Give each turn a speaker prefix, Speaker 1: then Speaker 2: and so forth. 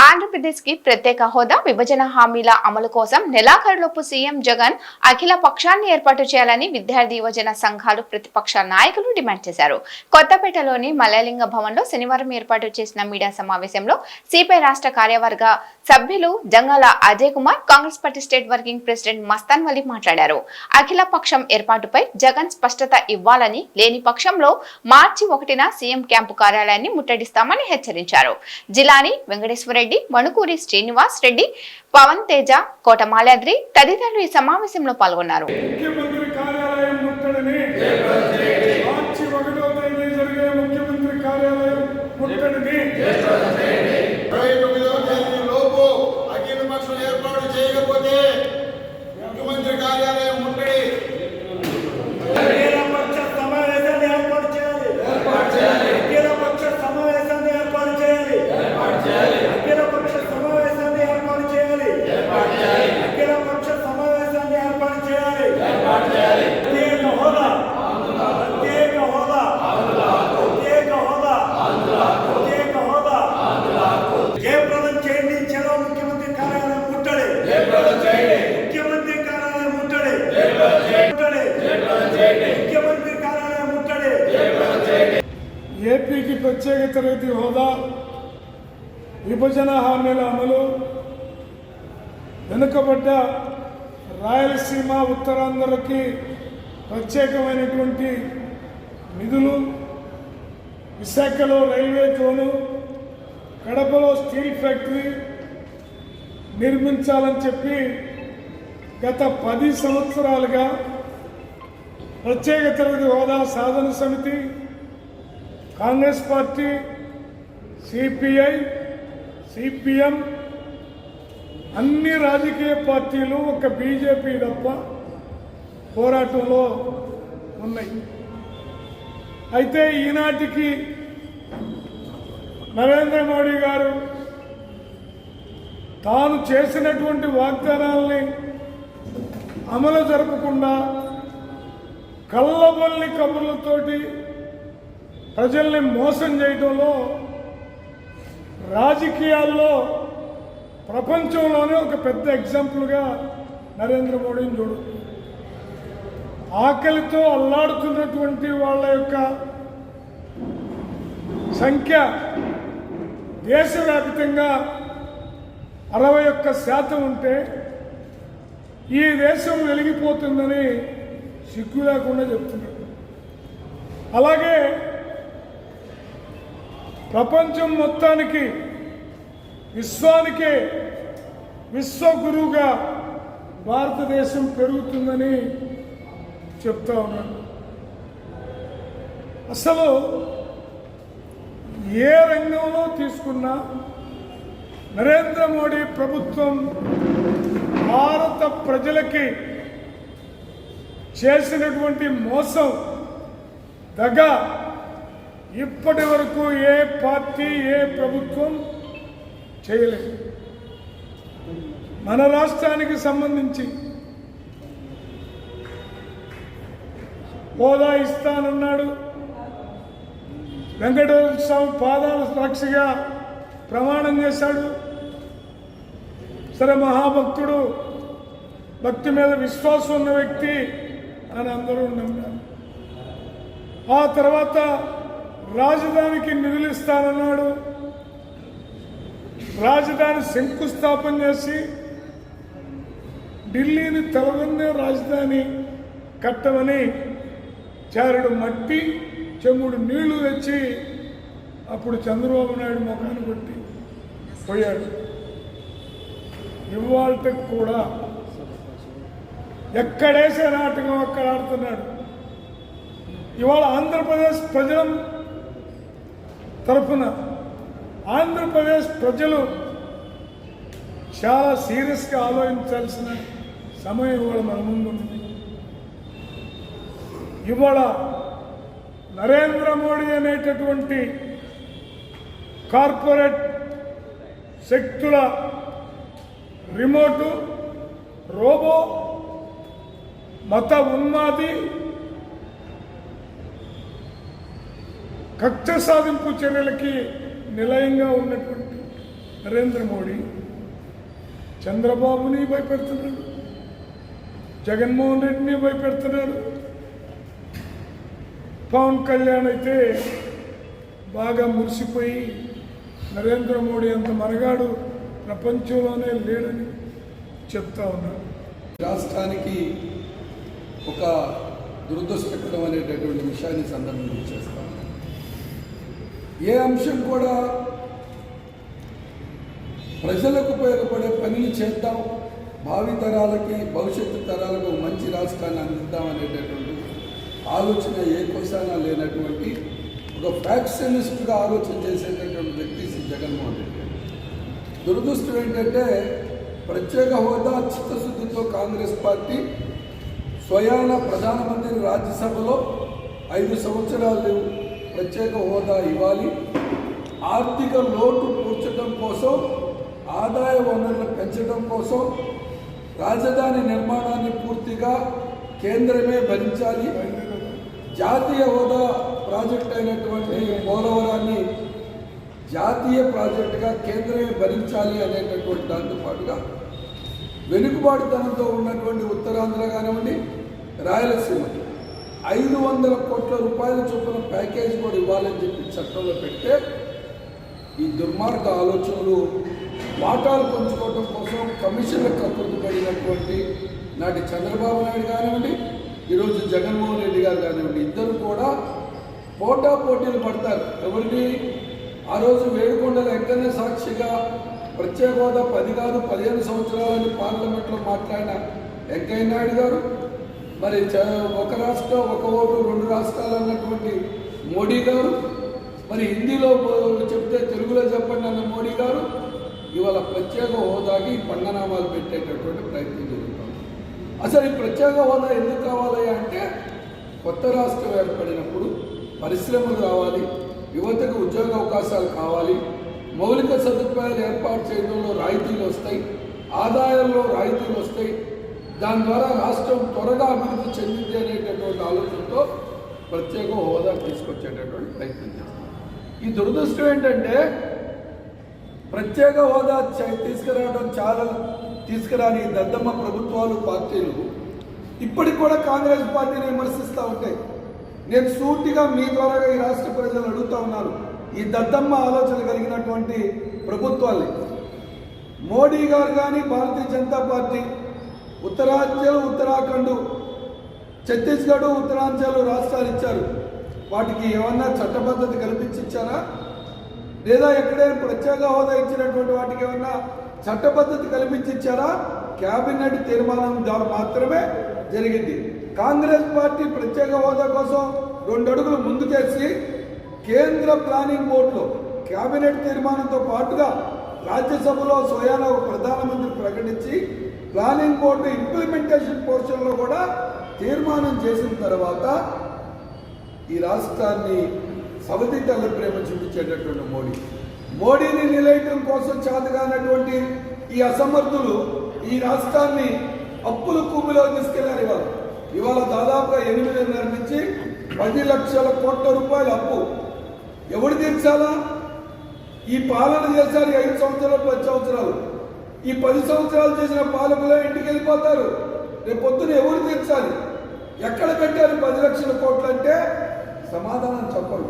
Speaker 1: ఆంధ్రప్రదేశ్కి ప్రత్యేక హోదా విభజన హామీల అమలు కోసం నెలాఖరులోపు సీఎం జగన్ అఖిల పక్షాన్ని ఏర్పాటు చేయాలని విద్యార్థి యువజన సంఘాలు ప్రతిపక్ష నాయకులు డిమాండ్ చేశారు. కొత్తపేటలోని మలయలింగ భవన్లో శనివారం ఏర్పాటు చేసిన మీడియా సమావేశంలో సిపిఐ రాష్ట్ర కార్యవర్గ సభ్యులు Jangala Ajay Kumar Congress party state working president Mastan Vali మాట్లాడారు. అఖిల పక్షం ఏర్పాటుపై జగన్ స్పష్టత ఇవ్వాలని లేని పక్షంలో మార్చి ఒకటిన సీఎం క్యాంపు కార్యాలయాన్ని ముట్టడిస్తామని హెచ్చరించారు. జిలాని వెంకటేశ్వరరెడ్డి మణుకూరి శ్రీనివాస్ రెడ్డి పవన్ తేజ కోట మాలాద్రి తదితరులు ఈ సమావేశంలో పాల్గొన్నారు.
Speaker 2: ముఖ్యమంత్రి కార్యాలయం ముట్టడిని మార్చి ఒకటో తేదీ జరిగే ముఖ్యమంత్రి కార్యాలయం ముట్టడిని
Speaker 3: ఇరవై తొమ్మిదవ తేదీ లోపు అఖిల పక్షం ఏర్పాటు చేయకపోతే ముఖ్యమంత్రి కార్యాలయం ముట్టడి
Speaker 2: అఖిలపక్ష సమావేశాన్ని ఏర్పాటు చేయాలి అఖిలపక్ష సమావేశాన్ని ఏర్పాటు చేయాలి అఖిలపక్ష సమావేశాన్ని ఏర్పాటు చేయాలి అఖిలపక్ష సమావేశాన్ని ఏర్పాటు చేయాలి ప్రత్యేక హోదా ప్రత్యేక హోదా ప్రత్యేక హోదా ప్రత్యేక హోదా జయప్రదం చేయండి చలో ముఖ్యమంత్రి కార్యాలయం ముట్టడి ముఖ్యమంత్రి కార్యాలయం ముట్టడి ముట్టడి ముఖ్యమంత్రి కార్యాలయం ముట్టడి ఏపీకి ప్రత్యేక తరగతి హోదా విభజన హామీల అమలు వెనుకబడ్డ రాయలసీమ ఉత్తరాంధ్రకి ప్రత్యేకమైనటువంటి నిధులు విశాఖలో రైల్వే జోను కడపలో స్టీల్ ఫ్యాక్టరీ నిర్మించాలని చెప్పి గత పది సంవత్సరాలుగా ప్రత్యేక తరగతి హోదా సాధన సమితి కాంగ్రెస్ పార్టీ సిపిఐ సిపిఎం అన్ని రాజకీయ పార్టీలు ఒక బీజేపీ తప్ప పోరాటంలో ఉన్నాయి. అయితే ఈనాటికి నరేంద్ర మోడీ గారు తాను చేసినటువంటి వాగ్దానాల్ని అమలు జరపకుండా కళ్ళబొల్లి కబుర్లతోటి ప్రజల్ని మోసం చేయడంలో రాజకీయాల్లో ప్రపంచంలోనే ఒక పెద్ద ఎగ్జాంపుల్గా నరేంద్ర మోడీని చూడు. ఆకలితో అల్లాడుతున్నటువంటి వాళ్ళ యొక్క సంఖ్య దేశవ్యాప్తంగా అరవై ఒక్క శాతం ఉంటే ఈ దేశం వెలిగిపోతుందని సిగ్గు లేకుండా చెప్తున్నాడు అలాగే ప్రపంచం మొత్తానికి విశ్వానికి విశ్వగురువుగా భారతదేశం పెరుగుతుందని చెప్తా ఉన్నాను. అసలు ఏ రంగంలో తీసుకున్నా నరేంద్ర మోడీ ప్రభుత్వం భారత ప్రజలకి చేసినటువంటి మోసం దగ ఇప్పటి వరకు ఏ పార్టీ ఏ ప్రభుత్వం చేయలేదు. మన రాష్ట్రానికి సంబంధించి హోదా ఇస్తానన్నాడు వెంకటేశ్వర స్వామి పాదాల సాక్షిగా ప్రమాణం చేశాడు. సరే మహాభక్తుడు భక్తి మీద విశ్వాసం ఉన్న వ్యక్తి అని అందరూ నమ్మారు. ఆ తర్వాత రాజధానికి నిధులిస్తానన్నాడు రాజధాని శంకుస్థాపన చేసి ఢిల్లీని తలవందే రాజధాని కట్టమని చారుడు మట్టి చెమ్ముడు నీళ్ళు తెచ్చి అప్పుడు చంద్రబాబు నాయుడు ముఖాన్ని కొట్టి పోయాడు. ఇవాళకి కూడా ఎక్కడేసే నాటకం అక్కడ ఆడుతున్నాడు. ఇవాళ ఆంధ్రప్రదేశ్ ప్రజలు తరఫున ఆంధ్రప్రదేశ్ ప్రజలు చాలా సీరియస్గా ఆలోచించాల్సిన సమయం ఇవాళ మన ముందు ఉంది ఇవాళ నరేంద్ర మోడీ అనేటటువంటి కార్పొరేట్ శక్తుల రిమోటు రోబో మత ఉన్మాది కక్ష సాధింపు చర్యలకి నిలయంగా ఉన్నటువంటి నరేంద్ర మోడీ చంద్రబాబుని భయపెడుతున్నాడు జగన్మోహన్ రెడ్డిని భయపెడుతున్నాడు పవన్ కళ్యాణ్ అయితే బాగా మురిసిపోయి నరేంద్ర మోడీ అంత మనగాడు ప్రపంచంలోనే లేడని చెప్తా ఉన్నాడు
Speaker 4: రాష్ట్రానికి ఒక దురదృష్టకరం అనేటటువంటి విషయాన్ని సందర్భం చేస్తాం ఏ అంశం కూడా ప్రజలకు ఉపయోగపడే పనిని చేద్దాం భావి తరాలకి భవిష్యత్తు తరాలకు మంచి రాష్ట్రాన్ని అందిద్దాం అనేటటువంటి ఆలోచన ఏ కోసాన లేనటువంటి ఒక ఫ్యాక్షనిస్ట్గా ఆలోచన చేసేటటువంటి వ్యక్తి శ్రీ జగన్మోహన్ రెడ్డి దురదృష్టం ఏంటంటే ప్రత్యేక హోదా చిత్తశుద్ధితో కాంగ్రెస్ పార్టీ స్వయాన ప్రధానమంత్రి రాజ్యసభలో ఐదు సంవత్సరాలు ప్రత్యేక హోదా ఇవ్వాలి. ఆర్థిక లోటు పూడ్చడం కోసం ఆదాయ వనరులు పెంచడం కోసం రాజధాని నిర్మాణాన్ని పూర్తిగా కేంద్రమే భరించాలి. జాతీయ హోదా ప్రాజెక్ట్ అయినటువంటి పోలవరాన్ని జాతీయ ప్రాజెక్టుగా కేంద్రమే భరించాలి అనేటటువంటి దాంతో పాటుగా వెనుకబాటుతనంతో ఉన్నటువంటి ఉత్తరాంధ్ర కానివ్వండి రాయలసీమ. ఐదు వందల కోట్ల రూపాయల చొప్పున ప్యాకేజ్ కూడా ఇవ్వాలని చెప్పి చట్టంలో పెడితే ఈ దుర్మార్గ ఆలోచనలు వాటాలు పంచుకోవడం కోసం కమిషన్లకు కక్కుర్తి పడినటువంటి నాటి చంద్రబాబు నాయుడు కానివ్వండి ఈరోజు జగన్మోహన్ రెడ్డి గారు కానివ్వండి ఇద్దరు కూడా పోటా పోటీలు పడతారు. ఎవరిని? ఆ రోజు వేడుకొండల వెంకన్న సాక్షిగా ప్రత్యేక హోదా పది కాదు పదిహేను సంవత్సరాలని పార్లమెంట్లో మాట్లాడిన వెంకయ్య నాయుడు గారు మరి చ- ఒక రాష్ట్రం ఒక ఓటు రెండు రాష్ట్రాలు అన్నటువంటి మోడీ గారు మరి హిందీలో చెప్తే తెలుగులో చెప్పండి అన్న మోడీ గారు ఇవాళ ప్రత్యేక హోదాకి పంగనామాలు పెట్టేటటువంటి ప్రయత్నం జరుగుతాం అసలు ఈ ప్రత్యేక హోదా ఎందుకు కావాలి అంటే కొత్త రాష్ట్రం ఏర్పడినప్పుడు పరిశ్రమలు రావాలి యువతకు ఉద్యోగ అవకాశాలు కావాలి మౌలిక సదుపాయాలు ఏర్పాటు చేయడంలో రాయితీలు వస్తాయి ఆదాయంలో రాయితీలు వస్తాయి దాని ద్వారా రాష్ట్రం త్వరగా అభివృద్ధి చెందింది అనేటటువంటి ఆలోచనతో ప్రత్యేక హోదా తీసుకొచ్చేటటువంటి ప్రయత్నం చేస్తాం ఈ దురదృష్టం ఏంటంటే ప్రత్యేక హోదా చ- తీసుకురావడం చాలా తీసుకురాని దద్దమ్మ ప్రభుత్వాలు పార్టీలు ఇప్పటికి కూడా కాంగ్రెస్ పార్టీని విమర్శిస్తూ ఉంటాయి. నేను సూటిగా మీ ద్వారా ఈ రాష్ట్ర ప్రజలు అడుగుతా ఉన్నాను ఈ దద్దమ్మ ఆలోచన కలిగినటువంటి ప్రభుత్వాలు. మోడీ గారు కానీ భారతీయ జనతా పార్టీ ఉత్తరాంచల్ ఉత్తరాఖండ్ ఛత్తీస్గఢ్ ఉత్తరాంచల్ రాష్ట్రాలు ఇచ్చారు. వాటికి ఏమన్నా చట్టబద్ధత కల్పించారా లేదా ఎక్కడైనా ప్రత్యేక హోదా ఇచ్చినటువంటి వాటికి ఏమన్నా చట్టబద్ధత కల్పించారా కేబినెట్ తీర్మానం ద్వారా మాత్రమే జరిగింది. కాంగ్రెస్ పార్టీ ప్రత్యేక హోదా కోసం రెండు అడుగులు ముందుకేసి కేంద్ర ప్లానింగ్ బోర్డులో కేబినెట్ తీర్మానంతో పాటుగా రాజ్యసభలో స్వయాన ఒక ప్రధానమంత్రి ప్రకటించి ప్లానింగ్ బోర్డు ఇంప్లిమెంటేషన్ పోర్షన్లో కూడా తీర్మానం చేసిన తర్వాత ఈ రాష్ట్రాన్ని సవతి తల్లి ప్రేమ చూపించేటటువంటి మోడీ. మోడీని నిలయటం కోసం చాతగానటువంటి ఈ అసమర్థులు ఈ రాష్ట్రాన్ని అప్పుల కుమ్మిలో తీసుకెళ్ళారు ఇవాళ. ఇవాళ దాదాపుగా ఎనిమిదిన్నర నుంచి పది లక్షల కోట్ల రూపాయల అప్పు. ఎవడు తీర్చాలా? ఈ పాలన చేశారు ఐదు సంవత్సరాలు పది సంవత్సరాలు. ఈ పది సంవత్సరాలు చేసిన పాలకులే ఇంటికి వెళ్ళిపోతారు. రేపు పొద్దున ఎవరు తీర్చాలి? ఎక్కడ పెట్టారు పది లక్షల కోట్లు అంటే సమాధానం చెప్పరు.